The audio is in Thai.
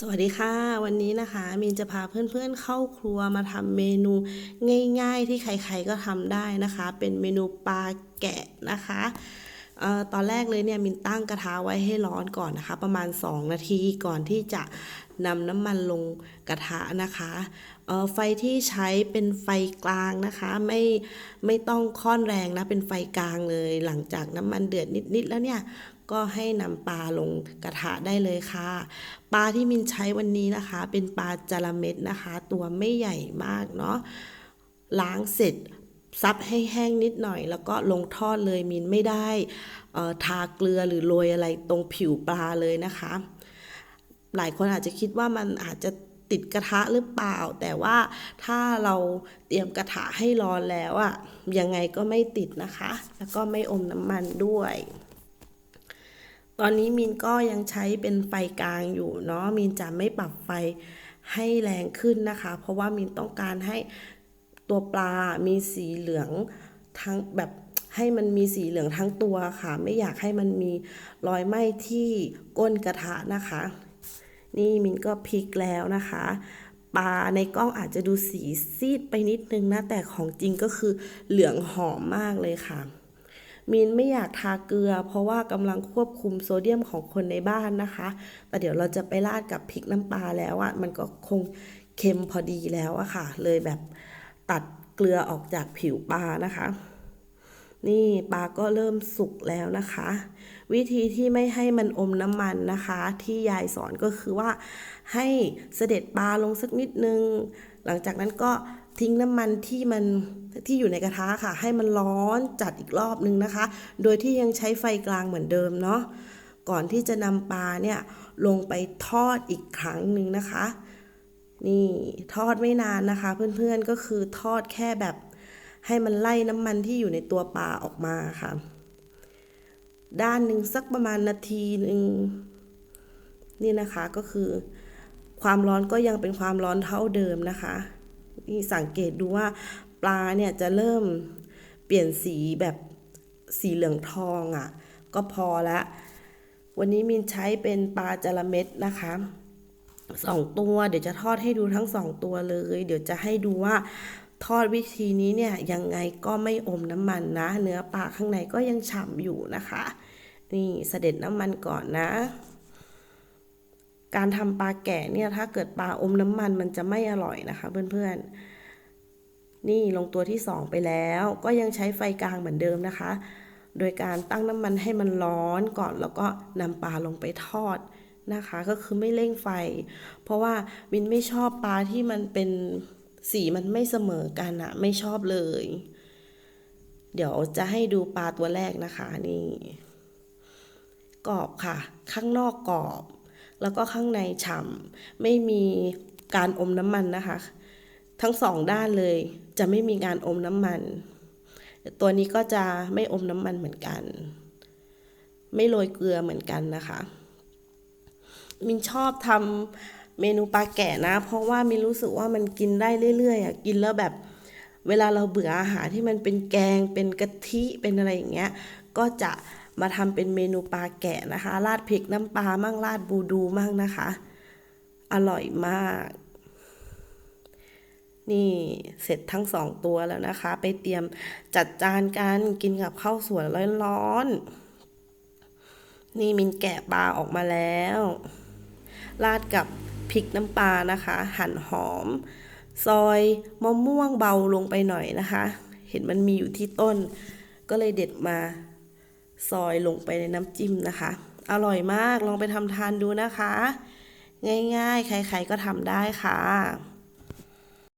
สวัสดีค่ะ วันนี้นะคะมินจะพาเพื่อนๆเข้าครัวมาทำเมนูง่าย ๆ ที่ใครๆก็ทำได้นะคะ เป็นเมนูปลาแกะนะคะ ตอนแรกเลยเนี่ยมินตั้งกระทะไว้ให้ร้อนก่อนนะคะ ประมาณ 2 นาทีก่อนที่จะนำน้ำมันลงกระทะนะคะไฟที่ใช้เป็นไฟกลางนะคะไม่ไม่ต้องค่อนแรงนะเป็นไฟกลางเลย หลังจากน้ำมันเดือดนิดๆแล้วเนี่ยก็ให้นำปลาลงกระทะได้เลยค่ะ ปลาที่มินใช้วันนี้นะคะ เป็นปลาจระเม็ดนะคะ ตัวไม่ใหญ่มากเนาะล้างเสร็จ ซับให้แห้งนิดหน่อย แล้วก็ลงทอดเลยมินไม่ได้ทาเกลือหรือโรยอะไรตรงผิวปลาเลยนะคะ หลายคนอาจจะคิดว่ามันอาจจะติดกระทะหรือเปล่า แต่ว่าถ้าเราเตรียมกระทะให้ร้อนแล้วอะยังไงก็ไม่ติดนะคะ แล้วก็ไม่อมน้ำมันด้วย ตอนนี้มินก็ยังใช้เป็นไฟกลางอยู่เนาะมินจะไม่ปรับไฟให้แรงขึ้นนะคะ เพราะว่ามินต้องการให้ ตัวปลามีสีเหลืองทั้งแบบให้มันมีสีเหลืองทั้งตัวค่ะ ไม่อยากให้มันมีรอยไหม้ที่ก้นกระทะนะคะ นี่มินก็พลิกแล้วนะคะ ปลาในกล้องอาจจะดูสีซีดไปนิดนึงนะ แต่ของจริงก็คือเหลืองหอมมากเลยค่ะมินไม่อยากทาเกลือ เพราะว่ากำลังควบคุมโซเดียมของคนในบ้านนะคะ แต่เดี๋ยวเราจะไปราดกับพริกน้ำปลาแล้วอะมันก็คงเค็มพอดีแล้วอะค่ะ เลยแบบ ตัดเกลือออกจากผิวปลานะคะ นี่ปลาก็เริ่มสุกแล้วนะคะ วิธีที่ไม่ให้มันอมน้ำมันนะคะ ที่ยายสอนก็คือว่า ให้เสด็จปลาลงสักนิดนึง หลังจากนั้นก็ทิ้งน้ำมันที่มันที่อยู่ในกระทะค่ะ ให้มันร้อนจัดอีกรอบนึงนะคะ โดยที่ยังใช้ไฟกลางเหมือนเดิมเนาะก่อนที่จะนำปลาเนี่ยลงไปทอดอีกครั้งหนึ่งนะคะ นี่ทอดไม่นานนะคะ เพื่อนๆก็คือทอดแค่แบบให้มันไล่น้ำมันที่อยู่ในตัวปลาออกมาค่ะ ด้านหนึ่งสักประมาณนาทีหนึ่งนี่นะคะก็คือความร้อนก็ยังเป็นความร้อนเท่าเดิมนะคะนี่สังเกตดูว่าปลาเนี่ยจะเริ่มเปลี่ยนสีแบบสีเหลืองทองอะ่ะ ก็พอละ วันนี้มินใช้เป็นปลาจระเม็ดนะคะ สองตัว เดี๋ยวจะทอดให้ดูทั้งสองตัวเลย เดี๋ยวจะให้ดูว่าทอดวิธีนี้เนี่ยยังไงก็ไม่อมน้ำมันนะ เนื้อปลาข้างในก็ยังฉ่ำอยู่นะคะ นี่เสด็จน้ำมันก่อนนะ การทำปลาแกะเนี่ยถ้าเกิดปลาอมน้ำมันมันจะไม่อร่อยนะคะ เพื่อนๆ นี่ลงตัวที่สองไปแล้ว ก็ยังใช้ไฟกลางเหมือนเดิมนะคะ โดยการตั้งน้ำมันให้มันร้อนก่อนแล้วก็นำปลาลงไปทอด นะคะ ก็คือไม่เร่งไฟ เพราะว่าวินไม่ชอบปลาที่มันเป็นสีมันไม่เสมอกันอะไม่ชอบเลย เดี๋ยวจะให้ดูปลาตัวแรกนะคะนี่กรอบค่ะ ข้างนอกกรอบ แล้วก็ข้างในฉ่ำไม่มีการอมน้ำมันนะคะ ทั้งสองด้านเลยจะไม่มีการอมน้ำมัน ตัวนี้ก็จะไม่อมน้ำมันเหมือนกัน ไม่โรยเกลือเหมือนกันนะคะ มินชอบทำเมนูปลาแกะนะ เพราะว่ามินรู้สึกว่ามันกินได้เรื่อยๆอะกินแล้วแบบเวลาเราเบื่ออาหารที่มันเป็นแกงเป็นกะทิเป็นอะไรอย่างเงี้ย ก็จะมาทำเป็นเมนูปลาแกะนะคะ ราดพริกน้ำปลามั่งราดบูดูมั่งนะคะ อร่อยมาก นี่เสร็จทั้งสองตัวแล้วนะคะ ไปเตรียมจัดจานกันกินกับข้าวสวยร้อนๆนี่มินแกะปลาออกมาแล้ว ราดกับพริกน้ำปลานะคะ หั่นหอม ซอยมะม่วงเบาลงไปหน่อยนะคะ เห็นมันมีอยู่ที่ต้น ก็เลยเด็ดมาซอยลงไปในน้ำจิ้มนะคะ อร่อยมากลองไปทำทานดูนะคะ ง่ายๆ ใครๆก็ทำได้ค่ะ